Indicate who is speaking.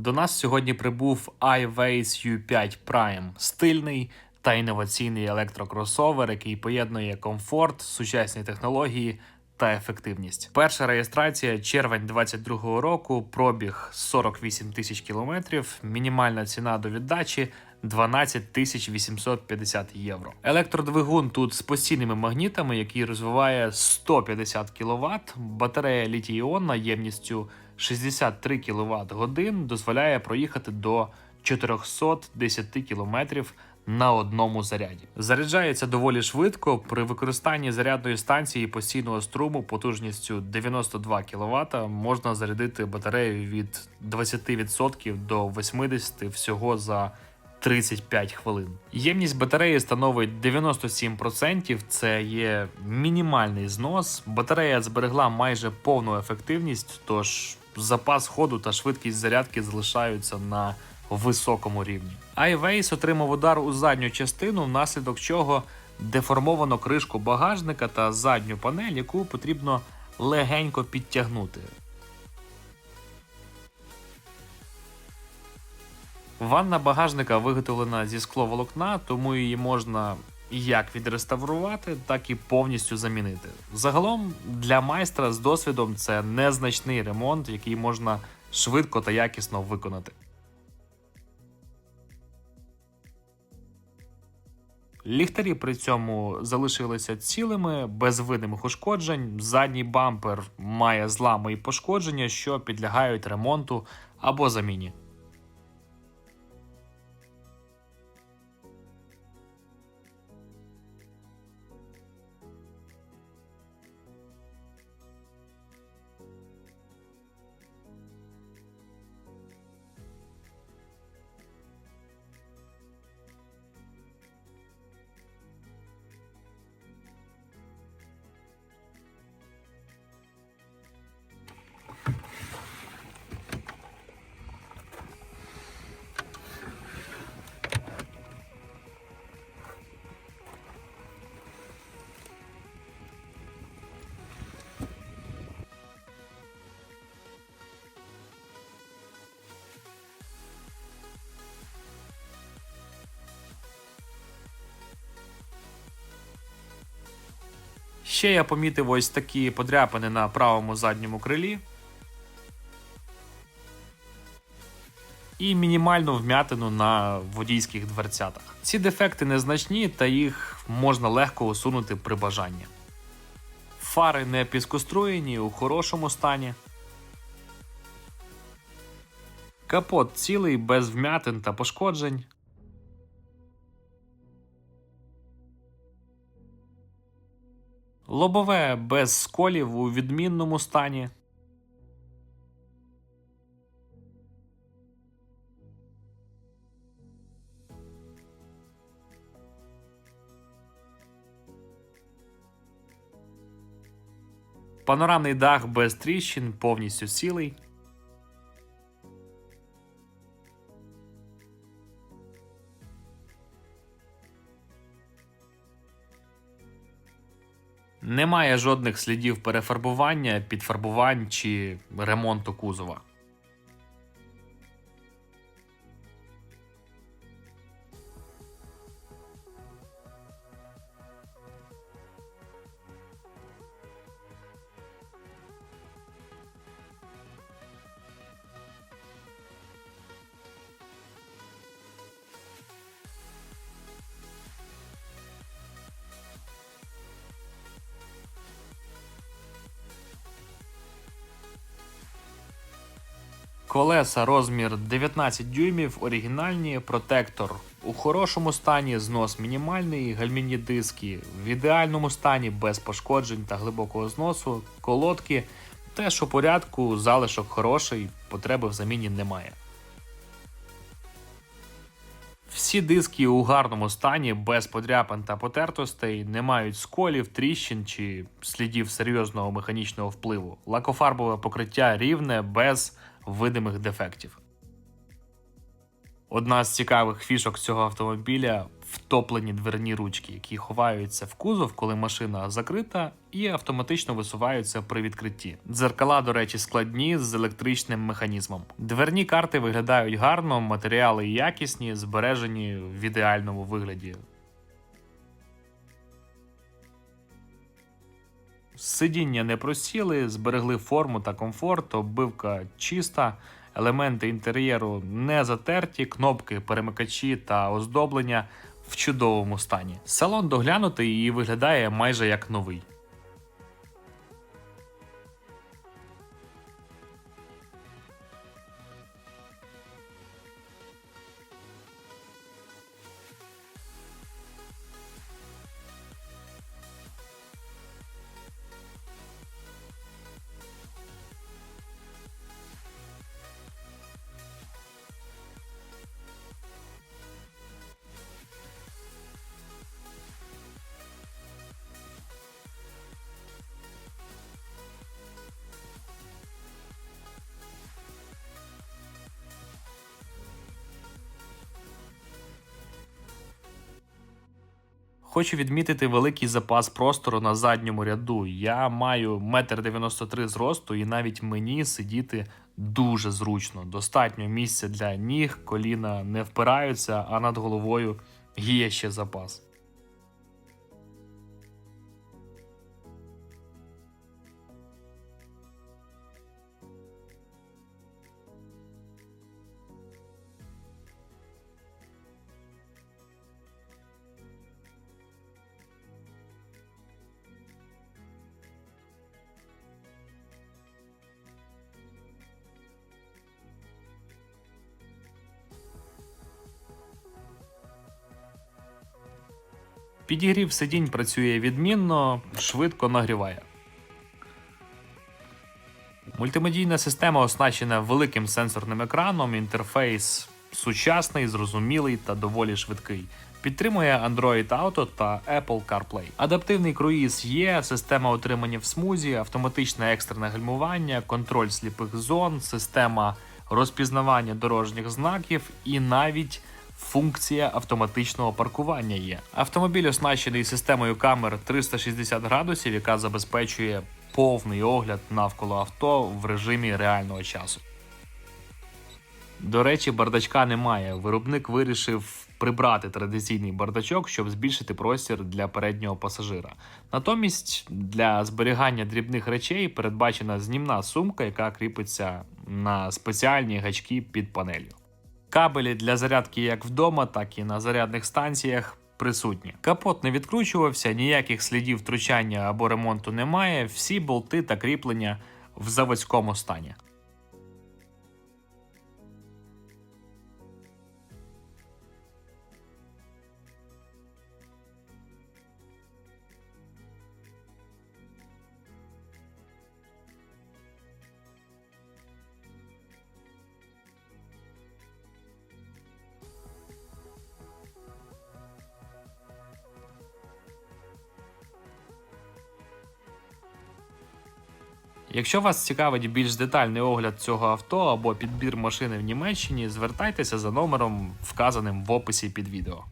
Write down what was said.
Speaker 1: До нас сьогодні прибув iWays U5 Prime, стильний та інноваційний електрокросовер, який поєднує комфорт, сучасні технології та ефективність. Перша реєстрація червень 22-го року, пробіг 48 тисяч кілометрів, мінімальна ціна до віддачі 12 тисяч 850 євро. Електродвигун тут з постійними магнітами, який розвиває 150 кВт. Батарея літій-іонна ємністю 63 кВт годин дозволяє проїхати до 410 км на одному заряді. Заряджається доволі швидко при використанні зарядної станції постійного струму потужністю 92 кВт можна зарядити батарею від 20% до 80% всього за 35 хвилин. Ємність батареї становить 97%, це є мінімальний знос. Батарея зберегла майже повну ефективність, тож запас ходу та швидкість зарядки залишаються на високому рівні. iWays отримав удар у задню частину, внаслідок чого деформовано кришку багажника та задню панель, яку потрібно легенько підтягнути. Ванна багажника виготовлена зі скловолокна, тому її можна як відреставрувати, так і повністю замінити. Загалом для майстра з досвідом це незначний ремонт, який можна швидко та якісно виконати. Ліхтарі при цьому залишилися цілими, без видимих ушкоджень. Задній бампер має злами і пошкодження, що підлягають ремонту або заміні. Ще я помітив ось такі подряпини на правому задньому крилі. І мінімальну вмятину на водійських дверцятах. Ці дефекти незначні, та їх можна легко усунути при бажанні. Фари не піскоструєні у хорошому стані. Капот цілий без вмятин та пошкоджень. Лобове без сколів у відмінному стані. Панорамний дах без тріщин, повністю цілий. Немає жодних слідів перефарбування, підфарбувань чи ремонту кузова. Колеса розмір 19 дюймів, оригінальні, протектор у хорошому стані, знос мінімальний, гальмінні диски в ідеальному стані, без пошкоджень та глибокого зносу, колодки теж у порядку, залишок хороший, потреби в заміні немає. Всі диски у гарному стані, без подряпин та потертостей, не мають сколів, тріщин чи слідів серйозного механічного впливу. Лакофарбове покриття рівне, без видимих дефектів. Одна з цікавих фішок цього автомобіля втоплені дверні ручки, які ховаються в кузов, коли машина закрита, і автоматично висуваються при відкритті. Дзеркала, до речі, складні з електричним механізмом. Дверні карти виглядають гарно, матеріали якісні, збережені в ідеальному вигляді. Сидіння не просіли, зберегли форму та комфорт, оббивка чиста, елементи інтер'єру не затерті, кнопки, перемикачі та оздоблення в чудовому стані. Салон доглянутий і виглядає майже як новий. Хочу відмітити великий запас простору на задньому ряду. Я маю 1,93 м зросту, і навіть мені сидіти дуже зручно. Достатньо місця для ніг, коліна не впираються, а над головою є ще запас. Підігрів сидінь працює відмінно, швидко нагріває. Мультимедійна система оснащена великим сенсорним екраном, інтерфейс сучасний, зрозумілий та доволі швидкий. Підтримує Android Auto та Apple CarPlay. Адаптивний круїз є, система отримання в смузі, автоматичне екстрене гальмування, контроль сліпих зон, система розпізнавання дорожніх знаків і навіть функція автоматичного паркування є. Автомобіль оснащений системою камер 360 градусів, яка забезпечує повний огляд навколо авто в режимі реального часу. До речі, бардачка немає. Виробник вирішив прибрати традиційний бардачок, щоб збільшити простір для переднього пасажира. Натомість для зберігання дрібних речей передбачена знімна сумка, яка кріпиться на спеціальні гачки під панелью. Кабелі для зарядки як вдома, так і на зарядних станціях присутні. Капот не відкручувався, ніяких слідів втручання або ремонту немає. Всі болти та кріплення в заводському стані. Якщо вас цікавить більш детальний огляд цього авто або підбір машини в Німеччині, звертайтеся за номером, вказаним в описі під відео.